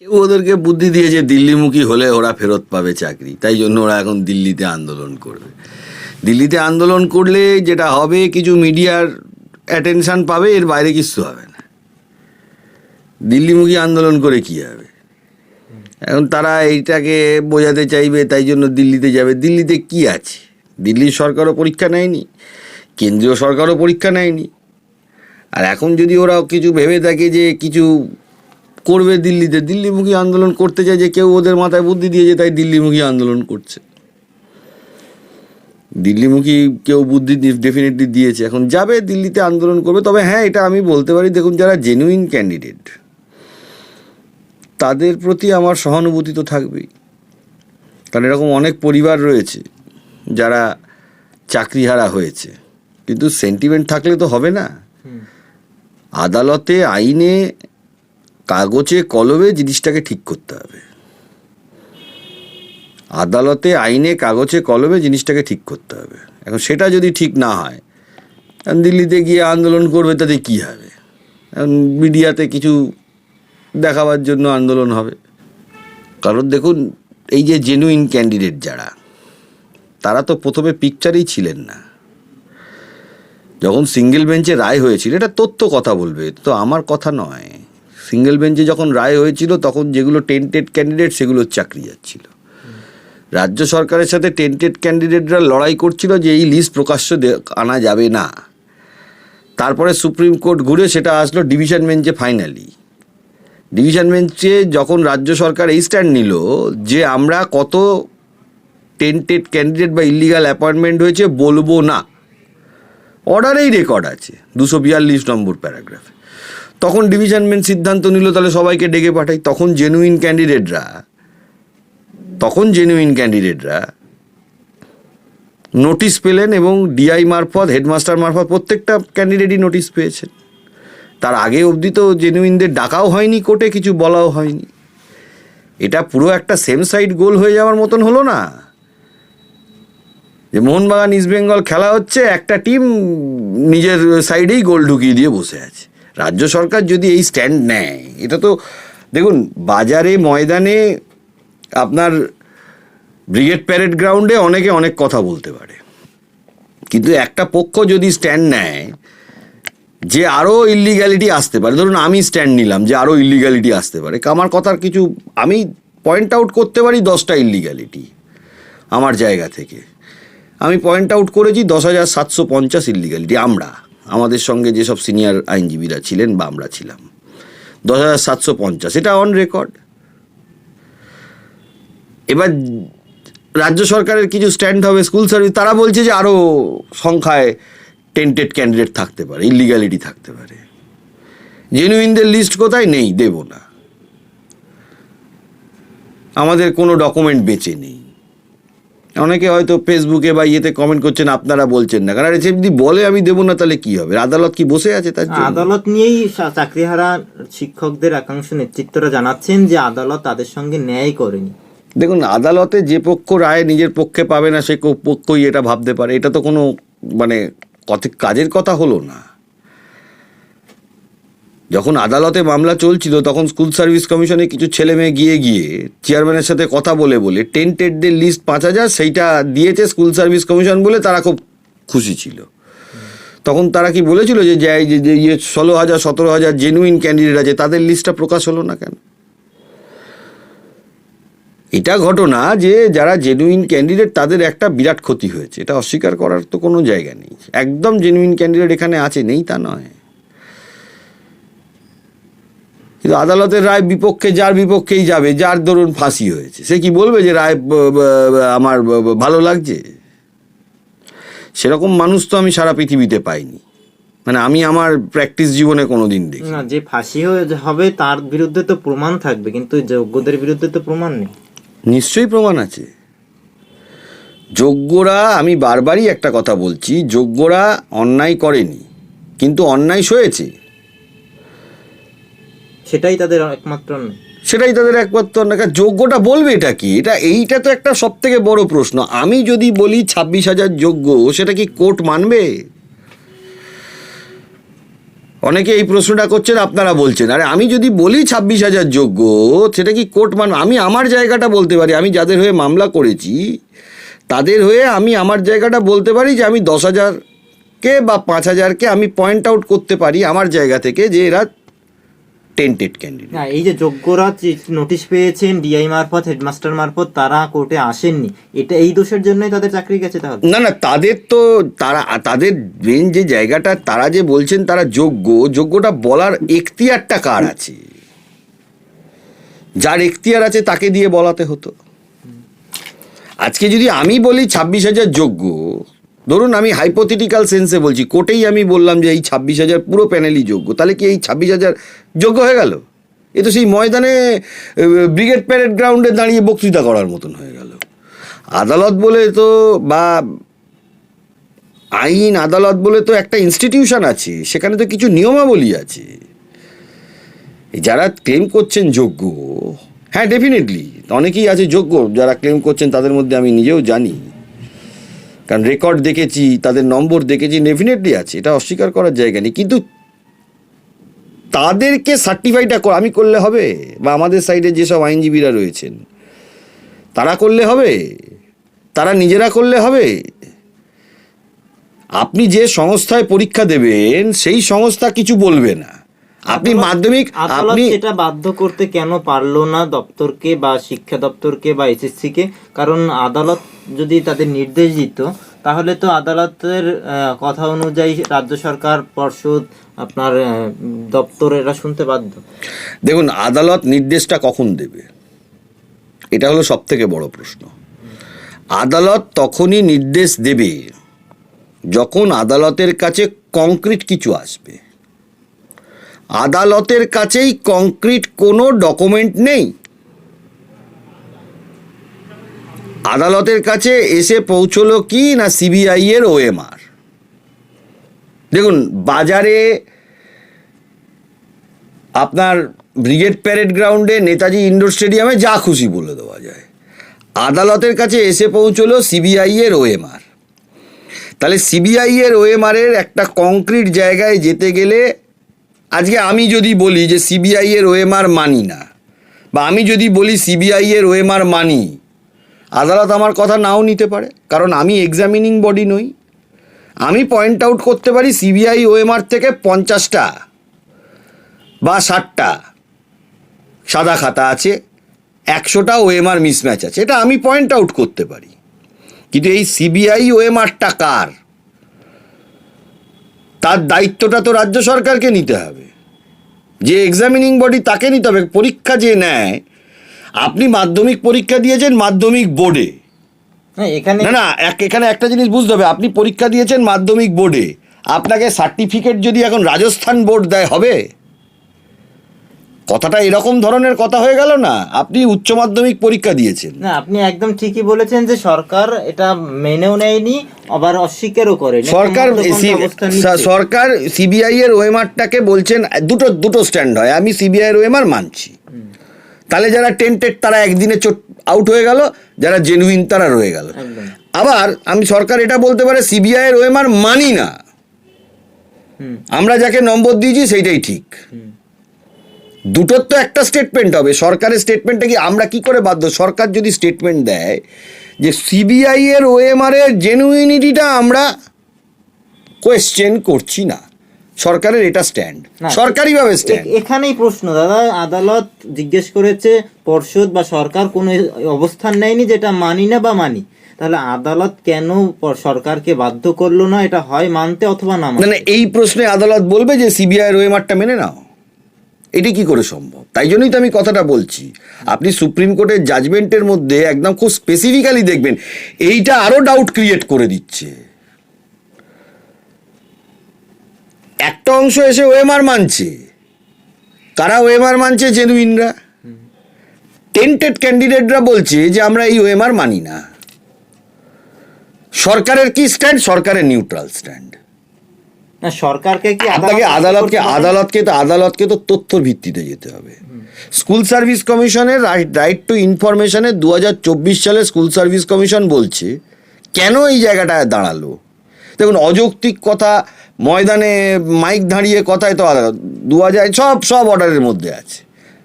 কেউ ওদেরকে বুদ্ধি দিয়েছে দিল্লিমুখী হলে ওরা ফেরত পাবে চাকরি, তাই জন্য ওরা এখন দিল্লিতে আন্দোলন করবে। দিল্লিতে আন্দোলন করলে যেটা হবে, কিছু মিডিয়ার অ্যাটেনশান পাবে, এর বাইরে কিছু হবে না। দিল্লিমুখী আন্দোলন করে কি হবে? এখন তারা এইটাকে বোঝাতে চাইবে, তাই জন্য দিল্লিতে যাবে। দিল্লিতে কি আছে? দিল্লির সরকারও পরীক্ষা নেয়নি, কেন্দ্রীয় সরকারও পরীক্ষা নেয়নি। আর এখন যদি ওরা কিছু ভেবে থাকে যে কিছু করবে দিল্লিতে। দিল্লিমুখী আন্দোলন করতে চায় যে কেউ ওদের মাথায় বুদ্ধি দিয়েছে তাই দিল্লিমুখী আন্দোলন করছে। দিল্লিমুখী কেউ বুদ্ধি ডেফিনেটলি দিয়েছে। এখন যাবে দিল্লিতে আন্দোলন করবে। তবে হ্যাঁ এটা আমি বলতে পারি দেখুন যারা জেনুইন ক্যান্ডিডেট তাদের প্রতি আমার সহানুভূতি তো থাকবেই। কারণ এরকম অনেক পরিবার রয়েছে যারা চাকরিহারা হয়েছে। কিন্তু সেন্টিমেন্ট থাকলে তো হবে না। আদালতে আইনে কাগজে, কলমে জিনিসটাকে ঠিক করতে হবে। আদালতে, আইনে, কাগজে, কলমে জিনিসটাকে ঠিক করতে হবে। এখন সেটা যদি ঠিক না হয় দিল্লিতে গিয়ে আন্দোলন করবে, তাতে কী হবে? এখন মিডিয়াতে কিছু দেখাবার জন্য আন্দোলন হবে। কারণ দেখুন, এই যে জেনুইন ক্যান্ডিডেট যারা, তারা তো প্রথমে পিকচারেই ছিলেন না। যখন সিঙ্গেল বেঞ্চে রায় হয়েছিল, এটা তথ্য কথা বলবে, তো আমার কথা নয়। সিঙ্গেল বেঞ্চে যখন রায় হয়েছিল, তখন যেগুলো টেন্টেড ক্যান্ডিডেট সেগুলো চাকরি যাচ্ছিল। রাজ্য সরকারের সাথে টেন্টেড ক্যান্ডিডেটরা লড়াই করছিল যে এই লিস্ট প্রকাশ্য আনা যাবে না। তারপরে সুপ্রিম কোর্ট ঘুরে সেটা আসলো ডিভিশন বেঞ্চে ফাইনালি ডিভিশন বেঞ্চে যখন রাজ্য সরকার এই স্ট্যান্ড নিল যে আমরা কত টেন্টেড ক্যান্ডিডেট বা ইলিগাল অ্যাপয়েন্টমেন্ট হয়েছে বলব না। অর্ডারেই রেকর্ড আছে, দুশো বিয়াল্লিশ নম্বর প্যারাগ্রাফে তখন ডিভিশন বেঞ্চ সিদ্ধান্ত নিল, তাহলে সবাইকে ডেকে পাঠাই। তখন জেনুইন ক্যান্ডিডেটরা তখন জেনুইন ক্যান্ডিডেটরা নোটিশ পেলেন এবং ডিআই মারফত হেডমাস্টার মারফত প্রত্যেকটা ক্যান্ডিডেটই নোটিশ পেয়েছেন। তার আগে অবধি তো জেনুইনদের ডাকাও হয়নি, কোর্টে কিছু বলাও হয়নি। এটা পুরো একটা সেম সাইড গোল হয়ে যাওয়ার মতন হলো না। যে মোহনবাগান ইস্ট বেঙ্গল খেলা হচ্ছে, একটা টিম নিজের সাইডেই গোল ঢুকিয়ে দিয়ে বসে আছে। রাজ্য সরকার যদি এই স্ট্যান্ড নেয়, এটা তো, দেখুন, বাজারে, ময়দানে আপনার ব্রিগেড প্যারেড গ্রাউন্ডে অনেকে অনেক কথা বলতে পারে। কিন্তু একটা পক্ষ যদি স্ট্যান্ড নেয়, যে আরও ইলিগ্যালিটি আসতে পারে, ধরুন আমি স্ট্যান্ড নিলাম যে আরও ইলিগ্যালিটি আসতে পারে, আমার কথার কিছু, আমি পয়েন্ট আউট করতে পারি দশটা ইলিগ্যালিটি আমার জায়গা থেকে। আমি পয়েন্ট আউট করেছি দশ হাজার সাতশো পঞ্চাশ ইলিগ্যালিটি আমরা। আমাদের সঙ্গে যেসব সিনিয়র আইনজীবীরা ছিলেন বা আমরা ছিলাম। দশ হাজার সাতশো পঞ্চাশ, এটা অন রেকর্ড এবার রাজ্য সরকারের কিছু স্ট্যান্ড হবে স্কুল সার্ভিস তারা বলছে যে আরও সংখ্যায় টেন্টেড ক্যান্ডিডেট থাকতে পারে ইলিগ্যালিটি থাকতে পারে। জেনুইনদের লিস্ট কোথায়? নেই, দেব না। আমাদের কোনো ডকুমেন্ট বেঁচে নেই। অনেকে হয়তো ফেসবুকে বা ইয়েতে কমেন্ট করছেন আপনারা বলছেন না। কারণ সে যদি বলে আমি দেবো না তাহলে কি হবে? আদালত কি বসে আছে তার আদালত নিয়েই সা- চাকরিহারা শিক্ষকদের একাংশ নেতৃত্বরা জানাচ্ছেন যে আদালত তাদের সঙ্গে ন্যায় করেনি। দেখুন আদালতে যে পক্ষ রায় নিজের পক্ষে পাবে না সে পক্ষই এটা ভাবতে পারে। এটা তো কোনো মানে কাজের কথা হলো না। যখন আদালতে মামলা চলছিল, তখন স্কুল সার্ভিস কমিশনে কিছু ছেলে মেয়ে গিয়ে গিয়ে চেয়ারম্যানের সাথে কথা বলে বলে টেন্টেডদের লিস্ট পাঁচ হাজার, সেইটা দিয়েছে স্কুল সার্ভিস কমিশন বলে তারা খুব খুশি ছিল। তখন তারা কি বলেছিল যে যে ইয়ে ষোলো হাজার, সতেরো হাজার জেনুইন ক্যান্ডিডেট আছে, তাদের লিস্টটা প্রকাশ হলো না কেন? এটা ঘটনা যে, যারা জেনুইন ক্যান্ডিডেট তাদের একটা বিরাট ক্ষতি হয়েছে। এটা অস্বীকার করার তো কোনো জায়গা নেই। একদম জেনুইন ক্যান্ডিডেট এখানে আছে, নেই তা নয়। কিন্তু আদালতের রায় বিপক্ষে যার বিপক্ষেই যাবে যার ধরুন ফাঁসি হয়েছে। সে কি বলবে যে রায় আমার ভালো লাগছে? সেরকম মানুষ তো আমি সারা পৃথিবীতে পাইনি। মানে আমি আমার প্র্যাকটিস জীবনে কোনো দিন দেখি না যে ফাঁসি হয়ে হবে তার বিরুদ্ধে তো প্রমাণ থাকবে কিন্তু যোগ্যদের বিরুদ্ধে তো প্রমাণ নেই। নিশ্চয়ই প্রমাণ আছে। যোগ্যরা আমি বারবারই একটা কথা বলছি যোগ্যরা অন্যায় করেনি কিন্তু অন্যায় সয়েছে। সেটাই তাদের একমাত্র সেটাই তাদের একমাত্র অন্যায় যোগ্যটা বলবে এটা কি? এটা, এইটা তো একটা সব থেকে বড় প্রশ্ন। আমি যদি বলি ছাব্বিশ হাজার যোগ্য, সেটা কি কোর্ট মানবে? অনেকে এই প্রশ্নটা করছেন, আপনারা বলছেন। আরে, আমি যদি বলি ছাব্বিশ হাজার যোগ্য, সেটা কি কোর্ট মান আমি আমার জায়গাটা বলতে পারি, আমি যাদের হয়ে মামলা করেছি, তাদের হয়ে আমি আমার জায়গাটা বলতে পারি যে আমি দশ হাজারকে বা পাঁচ হাজারকে আমি পয়েন্ট আউট করতে পারি আমার জায়গা থেকে যে এরা টেন্টেড ক্যান্ডিডেট না এই যে যোগ্যরা নোটিশ পেয়েছেন ডিআই মারফত হেডমাস্টার মারফত তারা কোর্টে আসেননি। এটা এই দোষের জন্যই তাদের চাকরি গেছে তাহলে? না না তাদের তো তারা তাদের মেন যে জায়গাটা তারা যে বলছেন তারা যোগ্য যোগ্যটা বলার এখতিয়ারটা কার আছে? যার এখতিয়ার আছে তাকে দিয়ে বলাতে হতো। আজকে যদি আমি বলি ছাব্বিশ হাজার যোগ্য ধরুন আমি হাইপোথেটিক্যাল সেন্সে বলছি কোর্টেই আমি বললাম যে এই ছাব্বিশ হাজার পুরো প্যানেলই যোগ্য, তাহলে কি এই ছাব্বিশ হাজার যোগ্য হয়ে গেল? এ তো সেই ময়দানে ব্রিগেড প্যারেড গ্রাউন্ডে দাঁড়িয়ে বক্তৃতা করার মতন হয়ে গেল। আদালত বলে তো বা আইন, আদালত বলে তো একটা ইনস্টিটিউশন আছে, সেখানে তো কিছু নিয়মাবলী আছে। যারা ক্লেম করছেন যোগ্য হ্যাঁ ডেফিনেটলি অনেকেই আছে যোগ্য, যারা ক্লেম করছেন তাদের মধ্যে আমি নিজেও জানি। কারণ রেকর্ড দেখেছি, তাদের নম্বর দেখেছি ডেফিনেটলি আছে, এটা অস্বীকার করার জায়গা নেই। কিন্তু তাদেরকে সার্টিফাইটা আমি করলে হবে? বা আমাদের সাইডে যেসব আইনজীবীরা রয়েছেন, তারা করলে হবে? তারা নিজেরা করলে হবে? আপনি যে সংস্থায় পরীক্ষা দেবেন, সেই সংস্থা কিছু বলবে না। আপনি মাধ্যমিক আদালত আপনি সেটা বাধ্য করতে কেন পারল না দপ্তরকে বা শিক্ষা দপ্তরকে বা এসএসসি কে কারণ আদালত যদি তাদের নির্দেশ দিত তাহলে তো আদালতের কথা অনুযায়ী রাজ্য সরকার পর্ষদ আপনার দপ্তর এরা শুনতে বাধ্য। দেখুন আদালত নির্দেশটা কখন দেবে? এটা হলো সব থেকে বড় প্রশ্ন। আদালত তখনই নির্দেশ দেবে যখন আদালতের কাছে কংক্রিট কিছু আসবে। আদালতের কাছেই কংক্রিট কোনো ডকুমেন্ট নেই। আদালতের কাছে এসে পৌঁছলো কি না সিবিআই এর ওএমআর? দেখুন, বাজারে আপনার ব্রিগেড প্যারেড গ্রাউন্ডে নেতাজি ইন্ডোর স্টেডিয়ামে যা খুশি বলে দেওয়া যায়। আদালতের কাছে এসে পৌঁছলো সিবিআই এর ওএমআর। তাহলে সিবিআই এর ওএমআর এর একটা কংক্রিট জায়গায় যেতে গেলে আজকে আমি যদি বলি যে সিবিআই এর ওএমআর মানি না, বা আমি যদি বলি সিবিআই এর ওএমআর মানি, আদালত আমার কথা নাও নিতে পারে, কারণ আমি এক্সামিনিং বডি নই। আমি পয়েন্ট আউট করতে পারি সিবিআই ওএমআর থেকে পঞ্চাশটা বা ষাটটা। সাদা খাতা আছে, একশোটা ওএমআর মিসম্যাচ আছে, এটা আমি পয়েন্ট আউট করতে পারি। কিন্তু এই সিবিআই ওএমআরটা কার? তার দায়িত্বটা তো রাজ্য সরকারকে নিতে হবে। যে এক্সামিনিং বডি তাকে নিতে হবে পরীক্ষা যে নেয় আপনি মাধ্যমিক পরীক্ষা দিয়েছেন মাধ্যমিক বোর্ডে হ্যাঁ এখানে না না এখানে একটা জিনিস বুঝতে হবে আপনি পরীক্ষা দিয়েছেন মাধ্যমিক বোর্ডে আপনাকে সার্টিফিকেট যদি এখন রাজস্থান বোর্ড দেয় হবে? কথাটা এরকম ধরনের কথা হয়ে গেল না? আপনি উচ্চ মাধ্যমিক পরীক্ষা দিয়েছেন। না আপনি একদম ঠিকই বলেছেন যে সরকার এটা মেনেও নেয়নি আবার অস্বীকারও করে সরকার সরকার সিবিআই এর ওয়েমারটাকে বলছেন দুটো দুটো স্ট্যান্ড হয় আমি সিবিআই এর ওয়েমার মানছি। তাহলে যারা টেন্টেড তারা একদিনে চোট আউট হয়ে গেল যারা জেনুইন তারা রয়ে গেল। আবার আমি সরকার এটা বলতে পারে সিবিআই এর ওয়েমার মানি না। আমরা যাকে নম্বর দিয়েছি সেইটাই ঠিক। দুটোর তো একটা স্টেটমেন্ট হবে। সরকারের স্টেটমেন্টটা কি আমরা কি করে বাধ্য? সরকার যদি স্টেটমেন্ট দেয় যে সিবিআই এর ওএমআর এর জেনুইনিটিটা আমরা কোয়েশ্চেন করছি না। সরকারের এটা স্ট্যান্ড সরকারিভাবে স্ট্যান্ড এখানেই প্রশ্ন দাদা। আদালত জিজ্ঞেস করেছে পর্ষদ বা সরকার কোনো অবস্থান নেয়নি যেটা মানি না বা মানি। তাহলে আদালত কেন সরকারকে বাধ্য করল না? এটা হয় মানতে অথবা না মানে এই প্রশ্নে আদালত বলবে যে সিবিআই এর ওএমআরটা মেনে নাও। এটি কি করে সম্ভব? তাই জন্যই তো আমি কথাটা বলছি। আপনি সুপ্রিম কোর্টের জাজমেন্টের মধ্যে একদম খুব স্পেসিফিক্যালি দেখবেন। এইটা আরও ডাউট ক্রিয়েট করে দিচ্ছে। একটা অংশ এসে ওএমআর মানছে। কারা ওএমআর মানছে? জেনুইনরা টেন্টেড ক্যান্ডিডেটরা বলছে যে আমরা এই ওএমআর মানি না। সরকারের কি স্ট্যান্ড সরকারের নিউট্রাল স্ট্যান্ড না সরকারকে কি আপনাকে আদালতকে আদালতকে তো আদালতকে তো তথ্যর ভিত্তিতে যেতে হবে। স্কুল সার্ভিস কমিশনের রাইট টু ইনফরমেশনে দু সালে স্কুল সার্ভিস কমিশন বলছে কেন এই জায়গাটায় দাঁড়াল? দেখুন অযৌক্তিক কথা ময়দানে মাইক দাঁড়িয়ে কথায় তো আদালত দু হাজার সব সব অর্ডারের মধ্যে আছে।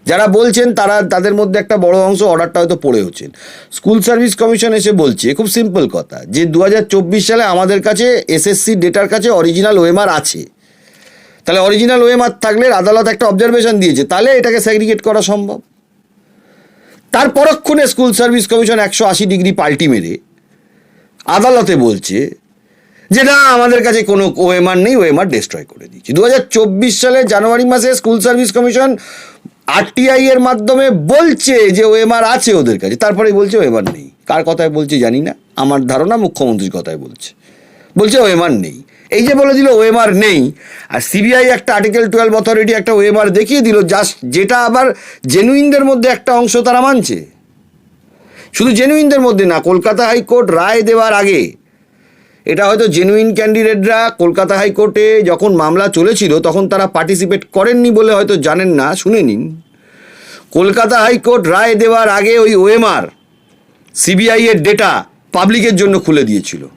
যারা বলছেন তারা, তাদের মধ্যে একটা বড় অংশ অর্ডারটা হয়তো পড়েওছেন স্কুল সার্ভিস কমিশন এসে বলছে, খুব সিম্পল কথা, যে দু হাজার চব্বিশ সালে আমাদের কাছে এসএসসি ডেটার কাছে অরিজিনাল ওএমআর আছে। তাহলে অরিজিনাল ওএমআর থাকলে আদালত একটা অবজারভেশন দিয়েছে, তাহলে এটাকে স্যাগ্রিগেট করা সম্ভব। তার পরক্ষণে স্কুল সার্ভিস কমিশন একশো আশি ডিগ্রি পাল্টি মেরে আদালতে বলছে যে না, আমাদের কাছে কোনো ওএমআর নেই ওএমআর ডিস্ট্রয় করে দিয়েছি। দুহাজার চব্বিশ সালে জানুয়ারি মাসে স্কুল সার্ভিস কমিশন আরটিআই এর মাধ্যমে বলছে যে ওএমআর আছে ওদের কাছে। তারপরেই বলছে ওএমআর নেই। কার কথায় বলছে জানি না। আমার ধারণা মুখ্যমন্ত্রীর কথায় বলছে। বলছে ওএমআর নেই। এই যে বলে দিল ওএমআর নেই, আর সিবিআই একটা আর্টিকেল টুয়েলভ অথরিটি একটা ওএমআর দেখিয়ে দিল জাস্ট যেটা আবার জেনুইনদের মধ্যে একটা অংশ তারা মানছে। শুধু জেনুইনদের মধ্যে না, কলকাতা হাইকোর্ট রায় দেওয়ার আগে এটা হয়তো জেনুইন ক্যান্ডিডেটরা কলকাতা হাইকোর্টে যখন মামলা চলেছিল, তখন তারা পার্টিসিপেট করেননি বলে হয়তো জানেন না, শুনে নিন। কলকাতা হাইকোর্ট রায় দেওয়ার আগে ওই ওএমআর সিবিআই এর ডেটা পাবলিকের জন্য খুলে দিয়েছিল।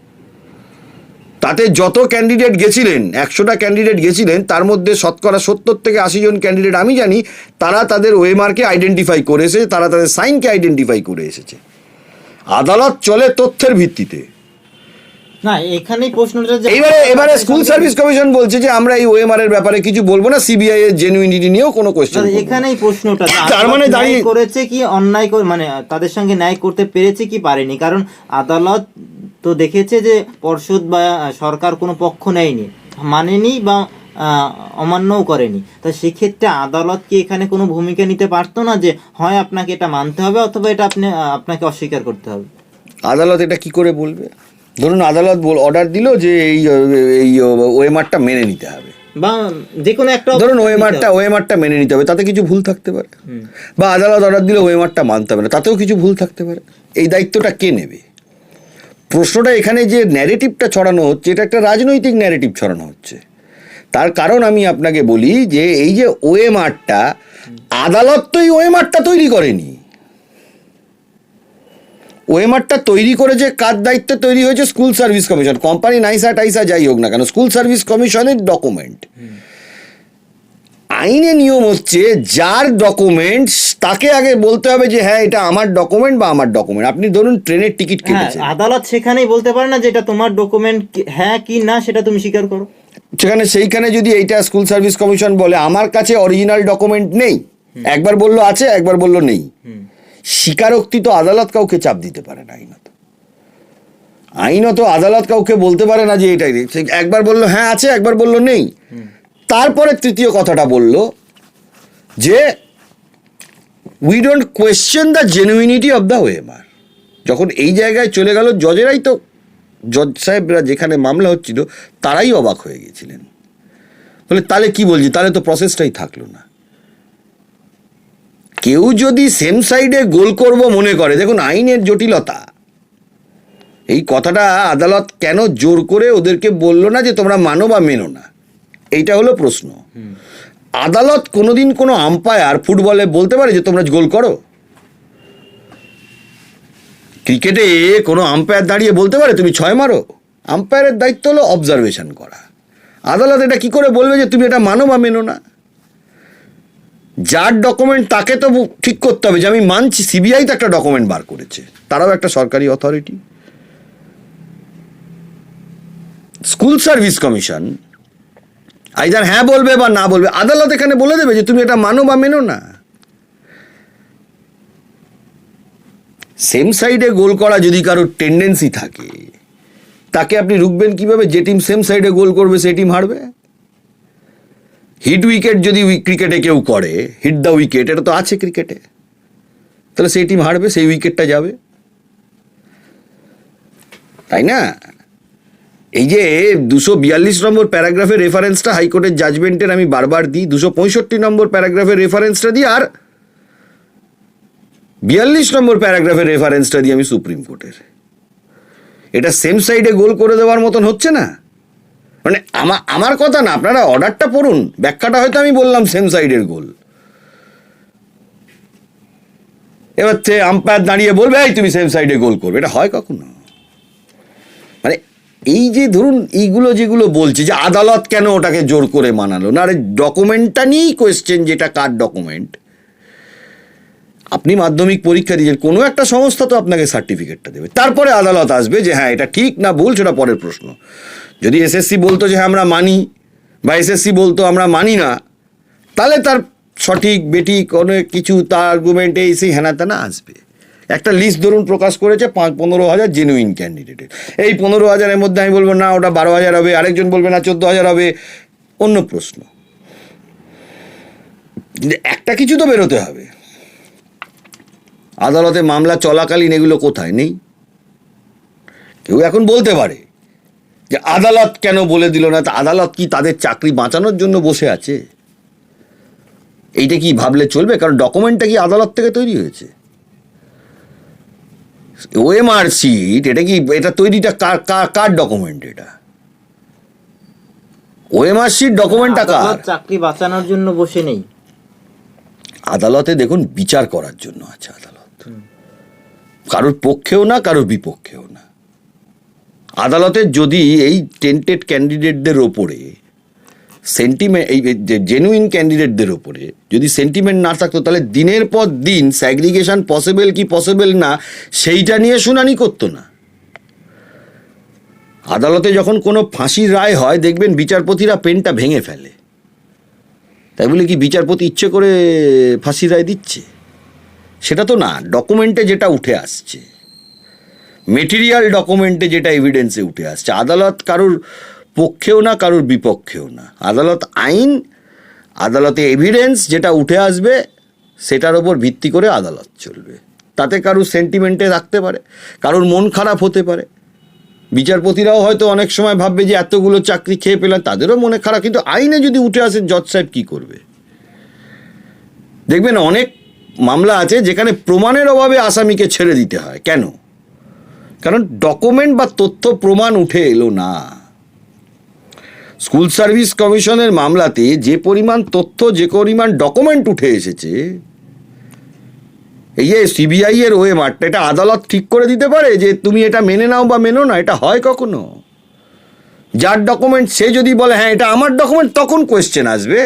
তাতে যত ক্যান্ডিডেট গেছিলেন, একশোটা ক্যান্ডিডেট গেছিলেন, তার মধ্যে শতকরা সত্তর থেকে আশি জন ক্যান্ডিডেট আমি জানি, তারা তাদের ওএমআরকে আইডেন্টিফাই করে এসেছে, তারা তাদের সাইনকে আইডেন্টিফাই করে এসেছে। আদালত চলে তথ্যের ভিত্তিতে। না এখানেই প্রশ্নটা যে এবারে স্কুল সার্ভিস কমিশন বলছে যে আমরা এই ওএমআর এর ব্যাপারে কিছু বলব না সিবিআই এর জেনুইনিটি নিয়েও কোনো কোয়েশ্চেন এখানেই প্রশ্নটা তার মানে দাঁড়িয়ে- করেছে কি অন্যায় মানে তাদের সঙ্গে ন্যায় করতে পেরেছে কি পারেনি? কারণ আদালত তো দেখেছে যে পর্ষদ বা সরকার কোনো পক্ষ নেয়নি মানেনি বা অমান্যও করেনি। তা সেক্ষেত্রে আদালত কি এখানে কোনো ভূমিকা নিতে পারতো না যে হয় আপনাকে এটা মানতে হবে অথবা এটা আপনি আপনাকে অস্বীকার করতে হবে? আদালত এটা কি করে বলবে? ধরুন আদালত অর্ডার দিল যে এই এই ওএমআরটা মেনে নিতে হবে। বা যে কোনো একটা ধরুন হবে। ওএমআরটা মেনে নিতে হবে তাতে কিছু ভুল থাকতে পারে। বা আদালত অর্ডার দিলে ওএমআরটা মানতে হবে না তাতেও কিছু ভুল থাকতে পারে। এই দায়িত্বটা কে নেবে? প্রশ্নটা এখানে যে ন্যারেটিভটা ছড়ানো হচ্ছে এটা একটা রাজনৈতিক ন্যারেটিভ ছড়ানো হচ্ছে। তার কারণ আমি আপনাকে বলি যে এই যে ওয়েমারটা আদালত তো এই ওএমআরটা তৈরি করেনি। ওএমআরটা তৈরি করে যে কার দায়িত্বে তৈরি হয়েছে স্কুল সার্ভিস কমিশন কোম্পানি নাইসা টাইসা যাই হোক না কেন স্কুল সার্ভিস কমিশনের ডকুমেন্ট আইনে নিয়ম হচ্ছে যার ডকুমেন্টস তাকে আগে বলতে হবে যে হ্যাঁ এটা আমার ডকুমেন্ট বা আমার ডকুমেন্ট আপনি ধরুন ট্রেনের টিকিট হ্যাঁ কেটেছেন। আদালত সেখানেই বলতে পারে না যে এটা তোমার ডকুমেন্ট হ্যাঁ কি না সেটা তুমি স্বীকার করো। সেখানে সেইখানে যদি এইটা স্কুল সার্ভিস কমিশন বলে আমার কাছে অরিজিনাল ডকুমেন্ট নেই। একবার বলল আছে একবার বলল নেই। স্বীকারোক্তি তো আদালত কাউকে চাপ দিতে পারে না, আইনত। আইনত আদালত কাউকে বলতে পারে না যে এটাই একবার বলল হ্যাঁ আছে, একবার বলল, নেই। তারপরে তৃতীয় কথাটা বলল যে we don't question the genuineness of the OMR যখন এই জায়গায় চলে গেল, জজেরাই তো, জজ সাহেবরা যেখানে মামলা হচ্ছিল, তারাই অবাক হয়ে গেছিলেন। বলে, তাহলে কি বলছি? তাহলে তো প্রসেসটাই থাকল না। কেউ যদি সেম সাইডে গোল করব মনে করে, দেখুন আইনের জটিলতা। এই কথাটা আদালত কেন জোর করে ওদেরকে বলল না যে তোমরা মানো বা মেনো না? এইটা হলো প্রশ্ন। আদালত কোনোদিন কোনো আম্পায়ার ফুটবলে বলতে পারে যে তোমরা গোল করো? ক্রিকেটে কোনো আম্পায়ার দাঁড়িয়ে বলতে পারে, তুমি ছয় মারো? আম্পায়ারের দায়িত্ব হলো অবজারভেশন করা। আদালত এটা কি করে বলবে যে তুমি এটা মানো বা মেনো না? যার ডকুমেন্ট তাকে তো ঠিক করতে হবে যে আমি মানছি সিবিআই তো একটা ডকুমেন্ট বার করেছে। তারাও একটা সরকারি authority school service commission either হ্যাঁ বলবে বা না বলবে, আদালত এখানে বলে দেবে যে তুমি এটা মানো বা মেনো না। সেম সাইডে গোল করা যদি কারোর টেন্ডেন্সি থাকে, তাকে আপনি রুখবেন কীভাবে? যে টিম সেম সাইডে গোল করবে সেই টিম হারবে। হিট উইকেট যদি ক্রিকেটে কেউ করে হিট দ্য উইকেট এটা তো আছে ক্রিকেটে তাহলে সেই টিম হারবে, সেই উইকেটটা যাবে। তাই না? এই যে দুশো বিয়াল্লিশ নম্বর প্যারাগ্রাফের রেফারেন্সটা হাইকোর্টের জাজমেন্টের আমি বারবার দিই, দুশো পঁয়ষট্টি নম্বর প্যারাগ্রাফের রেফারেন্সটা দিই, আর বিয়াল্লিশ নম্বর প্যারাগ্রাফের রেফারেন্সটা দিই আমি সুপ্রিম কোর্টের এটা সেম সাইডে গোল করে দেওয়ার মতন হচ্ছে না? মানে আমার আমার কথা না, আপনারা অর্ডারটা পড়ুন। ব্যাখ্যাটা হয়তো আমি বললাম সেম সাইডের গোল। এবার সে আম্পায়ার দাঁড়িয়ে বলবে, এই তুমি সেম সাইডে গোল করবে। এটা হয় কখনো? মানে এই যে ধরুন, এইগুলো যেগুলো বলছে, যে আদালত কেন ওটাকে জোর করে মানালো? না, আরে ডকুমেন্টটা নিয়েই কোয়েশ্চেন যেটা, কার ডকুমেন্ট আপনি মাধ্যমিক পরীক্ষা দিয়েছেন, কোনো একটা সংস্থা তো আপনাকে সার্টিফিকেটটা দেবে। তারপরে আদালত আসবে যে হ্যাঁ এটা ঠিক না, ভুল, সেটা পরের প্রশ্ন। যদি এসএসসি বলতো যে হ্যাঁ আমরা মানি, বা এসএসসি বলতো আমরা মানি না, তাহলে তার সঠিক, বেঠিক অনেক কিছু, তার আর্গুমেন্ট এই সেই হেনা তেনা আসবে। একটা লিস্ট ধরুন প্রকাশ করেছে পাঁচ, পনেরো হাজার জেনুইন ক্যান্ডিডেটের এই পনেরো হাজারের মধ্যে আমি বলব, না, ওটা বারো হাজার হবে, আরেকজন বলবে, না, চোদ্দ হাজার হবে, অন্য প্রশ্ন। একটা কিছু তো বেরোতে হবে। আদালতে মামলা চলাকালীন এগুলো কোথায় নেই? কেউ এখন বলতে পারে। যে আদালত কেন বলে দিল না? তা আদালত কি তাদের চাকরি বাঁচানোর জন্য বসে আছে? এইটা কি ভাবলে চলবে? কারণ ডকুমেন্টটা কি আদালত থেকে তৈরি হয়েছে? ওএমআর সিট এটা কি এটা তৈরিটা কার কার কার ডকুমেন্ট এটা? ওএমআর সিট ডকুমেন্টটা কার? চাকরি বাঁচানোর জন্য বসে নেই। আদালতে দেখুন বিচার করার জন্য আছে আদালত। কারোর পক্ষেও না কারোর বিপক্ষেও না। আদালতের যদি এই টেন্টেড ক্যান্ডিডেটদের ওপরে সেন্টিমেন্ট এই যে জেনুইন ক্যান্ডিডেটদের ওপরে যদি সেন্টিমেন্ট না থাকতো, তাহলে দিনের পর দিন স্যাগ্রিগেশন পসিবল কি পসিবল না, সেইটা নিয়ে শুনানি করতো না। আদালতে যখন কোনো ফাঁসির রায় হয়, দেখবেন বিচারপতিরা পেনটা ভেঙে ফেলে। তাই বলে কি বিচারপতি ইচ্ছে করে ফাঁসি রায় দিচ্ছে? সেটা তো না ডকুমেন্টে যেটা উঠে আসছে। মেটেরিয়াল ডকুমেন্টে যেটা এভিডেন্সে উঠে আসছে, আদালত কারোর পক্ষেও না, কারোর বিপক্ষেও না। আদালত আইন, আদালতে এভিডেন্স যেটা উঠে আসবে, সেটার ওপর ভিত্তি করে আদালত চলবে। তাতে কারোর সেন্টিমেন্টে রাখতে পারে, কারোর মন খারাপ হতে পারে। বিচারপতিরাও হয়তো অনেক সময় ভাববে যে এতগুলো চাকরি খেয়ে পেলাম, তাদেরও মনে খারাপ, কিন্তু আইনে যদি উঠে আসে, জজ সাহেব কী করবে? দেখবেন অনেক মামলা আছে যেখানে প্রমাণের অভাবে আসামিকে ছেড়ে দিতে হয়। কেন? কারণ ডকুমেন্ট বা তথ্য প্রমাণ উঠে এলো না। স্কুল সার্ভিস কমিশনের মামলাতে যে পরিমাণ তথ্য, যে পরিমাণ ডকুমেন্ট উঠে এসেছে, এই যে সিবিআই এর ওয়ে মাঠটা এটা আদালত ঠিক করে দিতে পারে যে তুমি এটা মেনে নাও বা মেনো না, এটা হয় কখনো? যার ডকুমেন্ট সে যদি বলে হ্যাঁ এটা আমার ডকুমেন্ট তখন কোয়েশ্চেন আসবে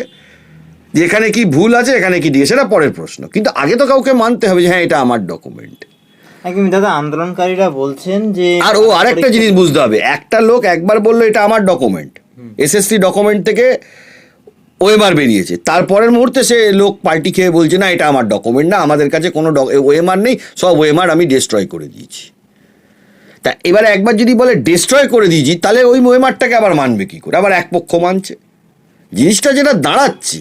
যে এখানে কি ভুল আছে, এখানে কি দিয়ে সেটা পরের প্রশ্ন। কিন্তু আগে তো কাউকে মানতে হবে যে হ্যাঁ এটা আমার ডকুমেন্ট একদমই দাদা আন্দোলনকারীরা বলছেন যে আর ও আরেকটা জিনিস বুঝতে হবে। একটা লোক একবার বলল এটা আমার ডকুমেন্ট এসএসসি ডকুমেন্ট থেকে ওএমআর বেরিয়েছে। তারপরের মুহূর্তে সে লোক পাল্টি খেয়ে বলছে না এটা আমার ডকুমেন্ট না আমাদের কাছে কোনো ওএমআর নেই সব ওএমআর আমি ডিস্ট্রয় করে দিয়েছি। তা এবারে একবার যদি বলে ডিস্ট্রয় করে দিয়েছি তাহলে ওই ওএমআরটাকে আবার মানবে কি করে? আবার এক পক্ষ মানছে। জিনিসটা যেটা দাঁড়াচ্ছে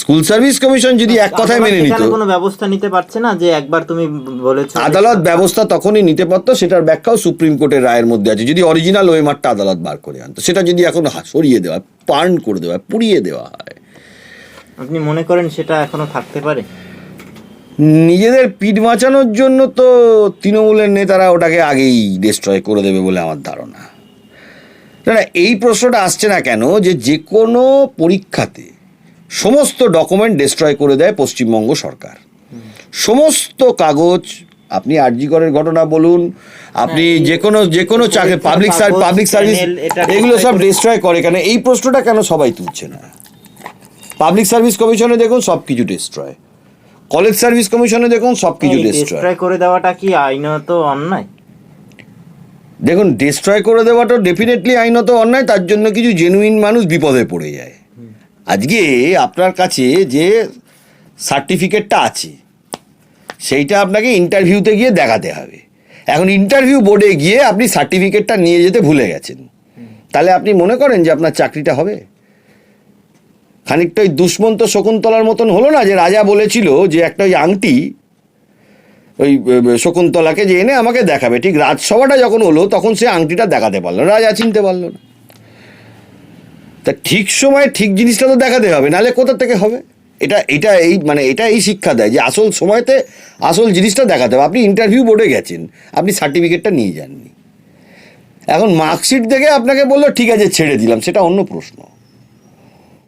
স্কুল সার্ভিস কমিশন যদি এক কথায় মেনে নিত। কোনো ব্যবস্থা নিতে পারছে না যে একবার তুমি বলেছ আদালত ব্যবস্থা তখনই নিতে পারতো সেটার ব্যাখ্যাও সুপ্রিম কোর্টের রায়ের মধ্যে আছে। যদি অরিজিনাল ওয়েমারটা আদালত বার করে আনতো সেটা যদি এখন সরিয়ে দেওয়া পার্ন করে দেওয়া পুড়িয়ে দেওয়া হয়। আপনি মনে করেন সেটা এখনও থাকতে পারে? নিজেদের পিঠ বাঁচানোর জন্য তো তৃণমূলের নেতারা ওটাকে আগেই ডিস্ট্রয় করে দেবে বলে আমার ধারণা। না এই প্রশ্নটা আসছে না কেন যে যে কোনো পরীক্ষাতে সমস্ত ডকুমেন্ট ডিস্ট্রয় করে দেয় পশ্চিমবঙ্গ সরকার। সমস্ত কাগজ আপনি আরজিকরের ঘটনা বলুন আপনি যে কোনো যে কোনো চাকরি পাবলিক পাবলিক সার্ভিস এগুলো সব ডিস্ট্রয় করে কেন? এই প্রশ্নটা কেন সবাই তুলছে না? পাবলিক সার্ভিস কমিশনে দেখুন সব কিছু ডিস্ট্রয় কলেজ সার্ভিস কমিশনে দেখুন সব কিছু ডিস্ট্রয় করে দেওয়াটা কি আইনত অন্যায়? দেখুন ডিস্ট্রয় করে দেওয়াটা ডেফিনেটলি আইনত অন্যায় তার জন্য কিছু জেনুইন মানুষ বিপদে পড়ে যায়। আজকে আপনার কাছে যে সার্টিফিকেটটা আছে, সেইটা আপনাকে ইন্টারভিউতে গিয়ে দেখাতে হবে। এখন ইন্টারভিউ বোর্ডে গিয়ে আপনি সার্টিফিকেটটা নিয়ে যেতে ভুলে গেছেন। তাহলে আপনি মনে করেন যে আপনার চাকরিটা হবে। খানিকটা ওই দুষ্মন্ত শকুন্তলার মতন হলো না যে রাজা বলেছিল যে একটা ওই আংটি, ওই শকুন্তলাকে যে এনে আমাকে দেখাবে। ঠিক রাজসভাটা যখন হলো, তখন সে আংটিটা দেখাতে পারল রাজা চিনতে পারল না। তা ঠিক সময় ঠিক জিনিসটা তো দেখাতে হবে, নাহলে কোথা থেকে হবে? এটা এটা এই মানে এটা এই শিক্ষা দেয় যে আসল সময়তে আসল জিনিসটা দেখাতে হবে। আপনি ইন্টারভিউ বোর্ডে গেছেন, আপনি সার্টিফিকেটটা নিয়ে যাননি। এখন মার্কশিট দেখে আপনাকে বলল, ঠিক আছে, ছেড়ে দিলাম। সেটা অন্য প্রশ্ন।